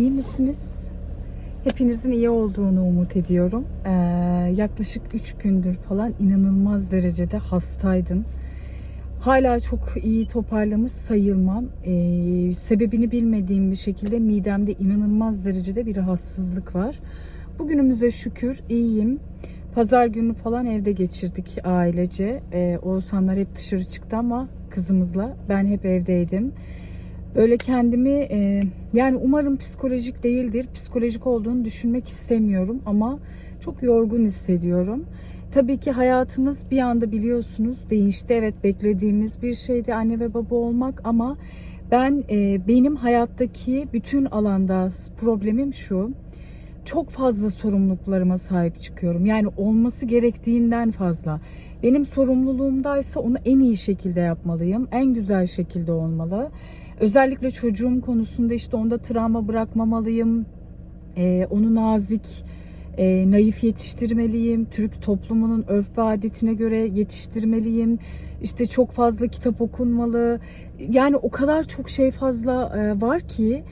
İyi misiniz? Hepinizin iyi olduğunu umut ediyorum. Ee, yaklaşık 3 gündür falan inanılmaz derecede hastaydım. Hala çok iyi toparlamış sayılmam. Ee, sebebini bilmediğim bir şekilde midemde inanılmaz derecede bir rahatsızlık var. Bugünümüze şükür iyiyim. Pazar günü falan evde geçirdik ailece. Ee, Oğuzhanlar hep dışarı çıktı ama kızımızla ben hep evdeydim. Böyle kendimi e, yani umarım psikolojik değildir. Psikolojik olduğunu düşünmek istemiyorum ama çok yorgun hissediyorum. Tabii ki hayatımız bir anda biliyorsunuz değişti. Evet beklediğimiz bir şeydi anne ve baba olmak ama ben e, benim hayattaki bütün alanda problemim şu. Çok fazla sorumluluklarıma sahip çıkıyorum. Yani olması gerektiğinden fazla. Benim sorumluluğumdaysa onu en iyi şekilde yapmalıyım. En güzel şekilde olmalı. Özellikle çocuğum konusunda işte onda travma bırakmamalıyım. Ee, onu nazik, e, naif yetiştirmeliyim. Türk toplumunun örf ve adetine göre yetiştirmeliyim. İşte çok fazla kitap okunmalı. Yani o kadar çok şey fazla e, var ki e,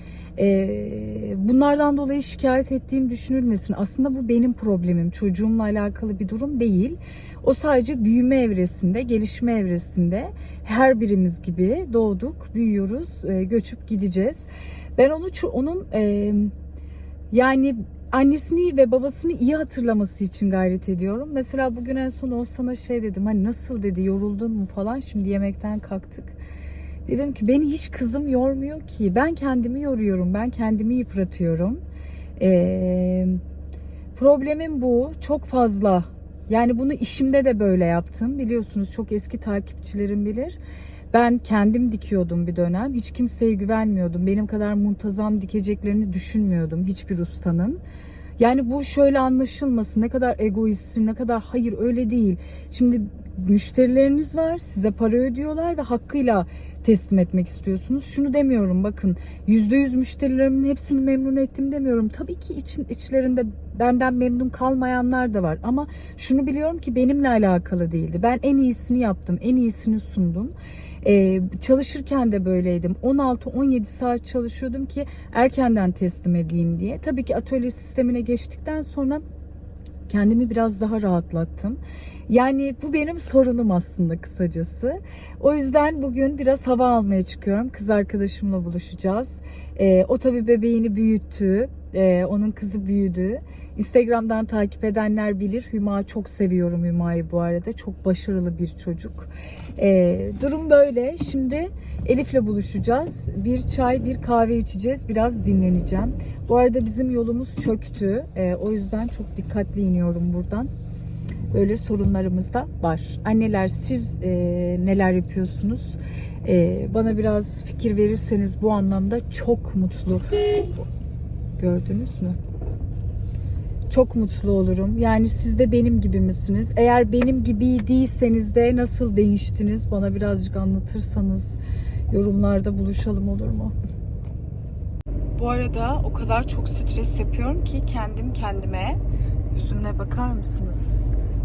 bunlardan dolayı şikayet ettiğim düşünülmesin. Aslında bu benim problemim. Çocuğumla alakalı bir durum değil. O sadece büyüme evresinde, gelişme evresinde her birimiz gibi doğduk, büyüyoruz, e, göçüp gideceğiz. Ben onu onun e, yani annesini ve babasını iyi hatırlaması için gayret ediyorum. Mesela bugün en son o sana şey dedim hani nasıl dedi yoruldun mu falan şimdi yemekten kalktık. Dedim ki beni hiç kızım yormuyor ki. Ben kendimi yoruyorum. Ben kendimi yıpratıyorum. Ee, problemim bu. Çok fazla. Yani bunu işimde de böyle yaptım. Biliyorsunuz çok eski takipçilerim bilir. Ben kendim dikiyordum bir dönem. Hiç kimseye güvenmiyordum. Benim kadar muntazam dikeceklerini düşünmüyordum hiçbir ustanın. Yani bu şöyle anlaşılmasın. Ne kadar egoistsin, ne kadar hayır öyle değil. Şimdi müşterileriniz var, size para ödüyorlar ve hakkıyla teslim etmek istiyorsunuz. Şunu demiyorum bakın %100 müşterilerimin hepsini memnun ettim demiyorum. Tabii ki için, içlerinde benden memnun kalmayanlar da var. Ama şunu biliyorum ki benimle alakalı değildi. Ben en iyisini yaptım, en iyisini sundum. Ee, çalışırken de böyleydim. 16-17 saat çalışıyordum ki erkenden teslim edeyim diye. Tabii ki atölye sistemine geçtikten sonra kendimi biraz daha rahatlattım. Yani bu benim sorunum aslında kısacası. O yüzden bugün biraz hava almaya çıkıyorum. Kız arkadaşımla buluşacağız. Ee, o tabii bebeğini büyüttü. Ee, onun kızı büyüdü. Instagram'dan takip edenler bilir. Hüma çok seviyorum Hüma'yı bu arada. Çok başarılı bir çocuk. Ee, durum böyle. Şimdi Elif'le buluşacağız. Bir çay, bir kahve içeceğiz. Biraz dinleneceğim. Bu arada bizim yolumuz çöktü. Ee, o yüzden çok dikkatli iniyorum buradan. Böyle sorunlarımız da var. Anneler siz e, neler yapıyorsunuz? E, bana biraz fikir verirseniz bu anlamda çok mutlu. Gördünüz mü? Çok mutlu olurum. Yani siz de benim gibi misiniz? Eğer benim gibi değilseniz de nasıl değiştiniz? Bana birazcık anlatırsanız yorumlarda buluşalım olur mu? Bu arada o kadar çok stres yapıyorum ki kendim kendime yüzüme bakar mısınız?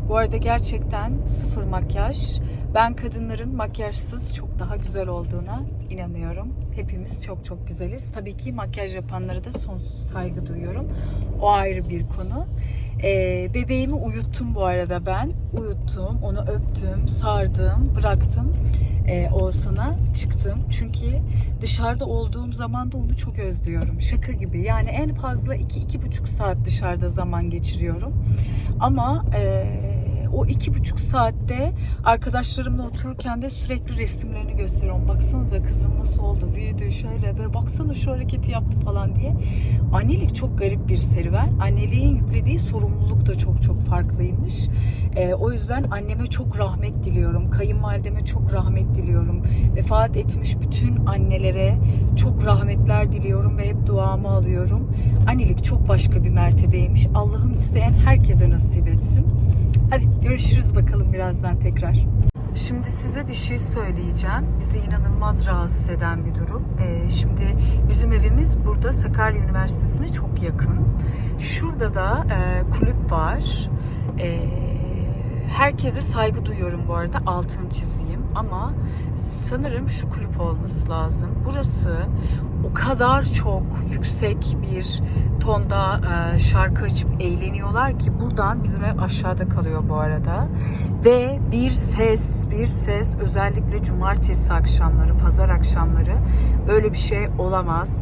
Bu arada gerçekten sıfır makyaj. Ben kadınların makyajsız çok daha güzel olduğuna inanıyorum. Hepimiz çok çok güzeliz. Tabii ki makyaj yapanlara da sonsuz saygı duyuyorum. O ayrı bir konu. Ee, bebeğimi uyuttum bu arada ben. Uyuttum, onu öptüm, sardım, bıraktım. Ee, Oğuzhan'a çıktım. Çünkü dışarıda olduğum zaman da onu çok özlüyorum. Şaka gibi. Yani en fazla 2-2,5 saat dışarıda zaman geçiriyorum. Ama eee o iki buçuk saatte arkadaşlarımla otururken de sürekli resimlerini gösteriyorum. Baksanıza kızım nasıl oldu, büyüdü, şöyle böyle baksana şu hareketi yaptı falan diye. Annelik çok garip bir serüven. Anneliğin yüklediği sorumluluk da çok çok farklıymış. Ee, o yüzden anneme çok rahmet diliyorum. Kayınvalideme çok rahmet diliyorum. Vefat etmiş bütün annelere çok rahmetler diliyorum ve hep duamı alıyorum. Annelik çok başka bir mertebeymiş. Allah'ım isteyen herkese nasip etsin. Hadi görüşürüz bakalım birazdan tekrar. Şimdi size bir şey söyleyeceğim. Bizi inanılmaz rahatsız eden bir durum. Ee, şimdi bizim evimiz burada Sakarya Üniversitesi'ne çok yakın. Şurada da e, kulüp var. E, herkese saygı duyuyorum bu arada. Altını çizeyim. ama sanırım şu kulüp olması lazım. Burası o kadar çok yüksek bir tonda e, şarkı açıp eğleniyorlar ki buradan bizim ev aşağıda kalıyor bu arada. Ve bir ses, bir ses özellikle cumartesi akşamları, pazar akşamları böyle bir şey olamaz.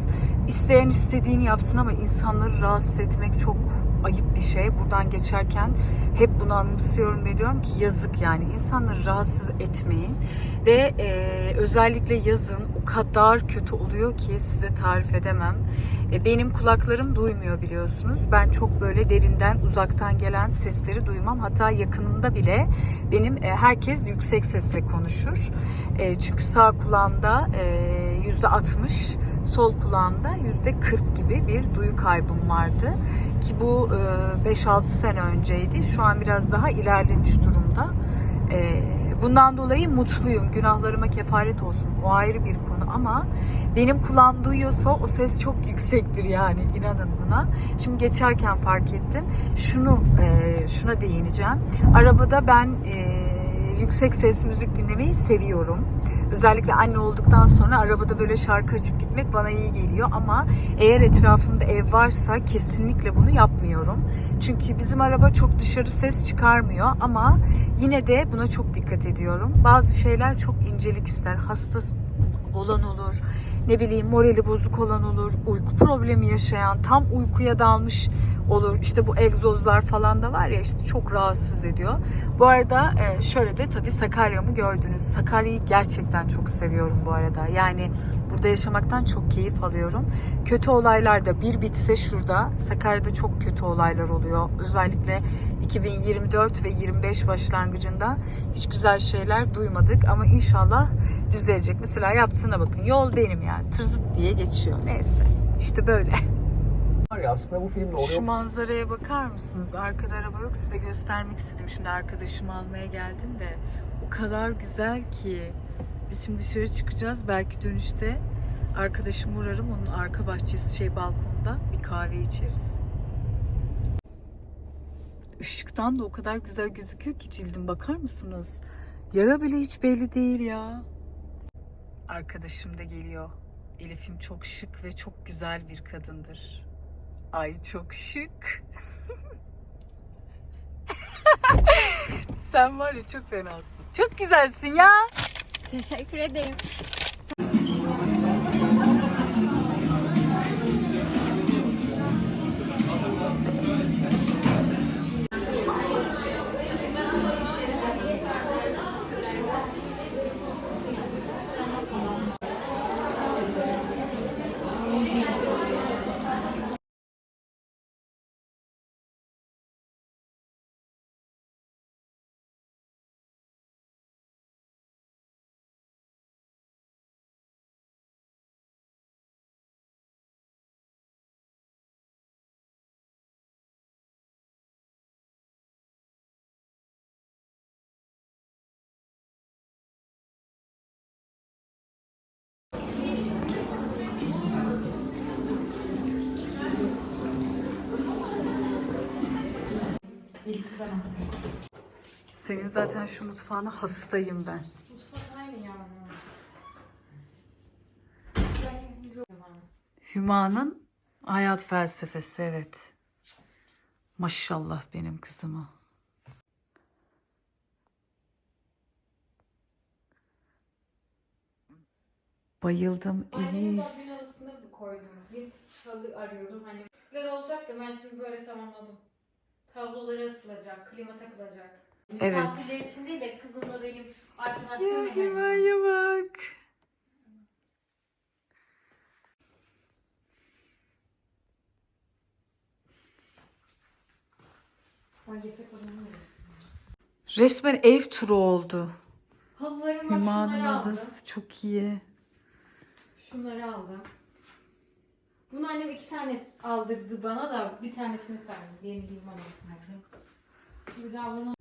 İsteyen istediğini yapsın ama insanları rahatsız etmek çok ayıp bir şey. Buradan geçerken hep bunu anımsıyorum ve diyorum ki yazık yani insanları rahatsız etmeyin. Ve e, özellikle yazın o kadar kötü oluyor ki size tarif edemem. E, benim kulaklarım duymuyor biliyorsunuz. Ben çok böyle derinden uzaktan gelen sesleri duymam. Hatta yakınımda bile benim e, herkes yüksek sesle konuşur. E, çünkü sağ kulağımda e, yüzde 60 sol kulağımda yüzde 40 gibi bir duyu kaybım vardı. Ki bu e, 5-6 sene önceydi. Şu an biraz daha ilerlemiş durumda. E, bundan dolayı mutluyum. Günahlarıma kefaret olsun. O ayrı bir konu ama benim kulağım duyuyorsa o ses çok yüksektir yani. inanın buna. Şimdi geçerken fark ettim. Şunu e, şuna değineceğim. Arabada ben e, yüksek ses müzik dinlemeyi seviyorum. Özellikle anne olduktan sonra arabada böyle şarkı açıp gitmek bana iyi geliyor ama eğer etrafımda ev varsa kesinlikle bunu yapmıyorum. Çünkü bizim araba çok dışarı ses çıkarmıyor ama yine de buna çok dikkat ediyorum. Bazı şeyler çok incelik ister. Hasta olan olur, ne bileyim morali bozuk olan olur, uyku problemi yaşayan, tam uykuya dalmış olur. İşte bu egzozlar falan da var ya işte çok rahatsız ediyor. Bu arada e, şöyle de tabii Sakarya'mı gördünüz. Sakarya'yı gerçekten çok seviyorum bu arada. Yani burada yaşamaktan çok keyif alıyorum. Kötü olaylar da bir bitse şurada Sakarya'da çok kötü olaylar oluyor. Özellikle 2024 ve 25 başlangıcında hiç güzel şeyler duymadık ama inşallah düzelecek. Mesela yaptığına bakın. Yol benim yani. Tızıt diye geçiyor. Neyse. İşte böyle. Var ya aslında bu filmde oraya Şu manzaraya bakar mısınız? Arkada araba yok. Size göstermek istedim. Şimdi arkadaşımı almaya geldim de o kadar güzel ki. Biz şimdi dışarı çıkacağız. Belki dönüşte arkadaşımı uğrarım. Onun arka bahçesi şey balkonda bir kahve içeriz. Işıktan da o kadar güzel gözüküyor ki cildim bakar mısınız? Yara bile hiç belli değil ya. Arkadaşım da geliyor. Elif'im çok şık ve çok güzel bir kadındır. Ay çok şık. Sen var ya çok fenasın. Çok güzelsin ya. Teşekkür ederim. Senin zaten şu mutfağına hastayım ben. Mutfak aynı yavrum. Hüma'nın hayat felsefesi evet. Maşallah benim kızıma. Bayıldım. Annemin bak gün odasında koydum. Vintage halı arıyordum. Hani sıklar olacak da ben şimdi böyle tamamladım. Tabloları asılacak, klima takılacak. Evet. Misafirler için değil de kızımla benim Ya arkadaşlarım da benim. Hüma'ya bak. Resmen ev turu oldu. Halılarım var Hüma'nın şunları aldım. çok iyi. Şunları aldım. Bunu annem iki tane aldırdı bana da bir tanesini serdi. Benim giyim serdi. Bir daha bunu...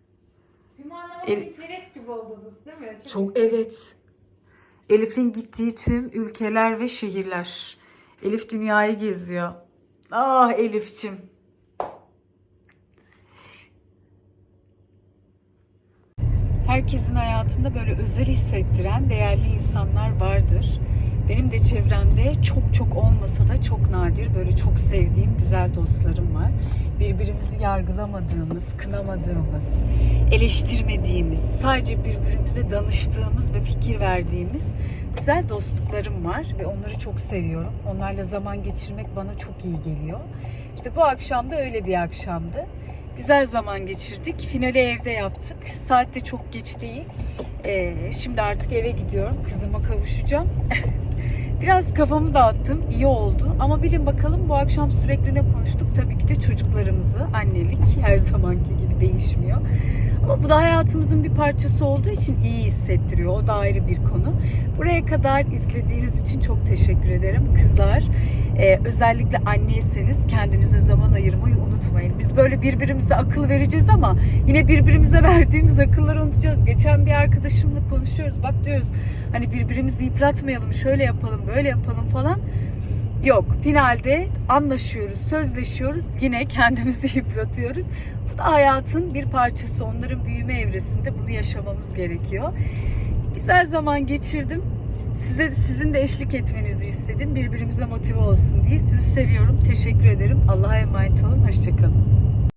Hüma'nın ama El- Pinterest gibi oldu odası değil mi? Çok evet. Elif'in gittiği tüm ülkeler ve şehirler. Elif dünyayı geziyor. Ah Elif'cim. herkesin hayatında böyle özel hissettiren değerli insanlar vardır. Benim de çevremde çok çok olmasa da çok nadir böyle çok sevdiğim güzel dostlarım var. Birbirimizi yargılamadığımız, kınamadığımız, eleştirmediğimiz, sadece birbirimize danıştığımız ve fikir verdiğimiz güzel dostluklarım var ve onları çok seviyorum. Onlarla zaman geçirmek bana çok iyi geliyor. İşte bu akşam da öyle bir akşamdı. Güzel zaman geçirdik. Finali evde yaptık. Saat de çok geç değil. Ee, şimdi artık eve gidiyorum. Kızıma kavuşacağım. Biraz kafamı dağıttım. iyi oldu. Ama bilin bakalım bu akşam sürekli ne konuştuk? Tabii ki de çocuklarımızı. Annelik her zamanki gibi değişmiyor. Ama bu da hayatımızın bir parçası olduğu için iyi hissettiriyor. O da ayrı bir konu. Buraya kadar izlediğiniz için çok teşekkür ederim. Kızlar e, özellikle anneyseniz kendinize zaman ayırmayı unutmayın. Biz böyle birbirimize akıl vereceğiz ama yine birbirimize verdiğimiz akılları unutacağız. Geçen bir arkadaşımla konuşuyoruz. Bak diyoruz hani birbirimizi yıpratmayalım, şöyle yapalım, böyle yapalım falan. Yok. Finalde anlaşıyoruz, sözleşiyoruz. Yine kendimizi yıpratıyoruz. Hayatın bir parçası. Onların büyüme evresinde bunu yaşamamız gerekiyor. Güzel zaman geçirdim. Size sizin de eşlik etmenizi istedim. Birbirimize motive olsun diye. Sizi seviyorum. Teşekkür ederim. Allah'a emanet olun. Hoşçakalın.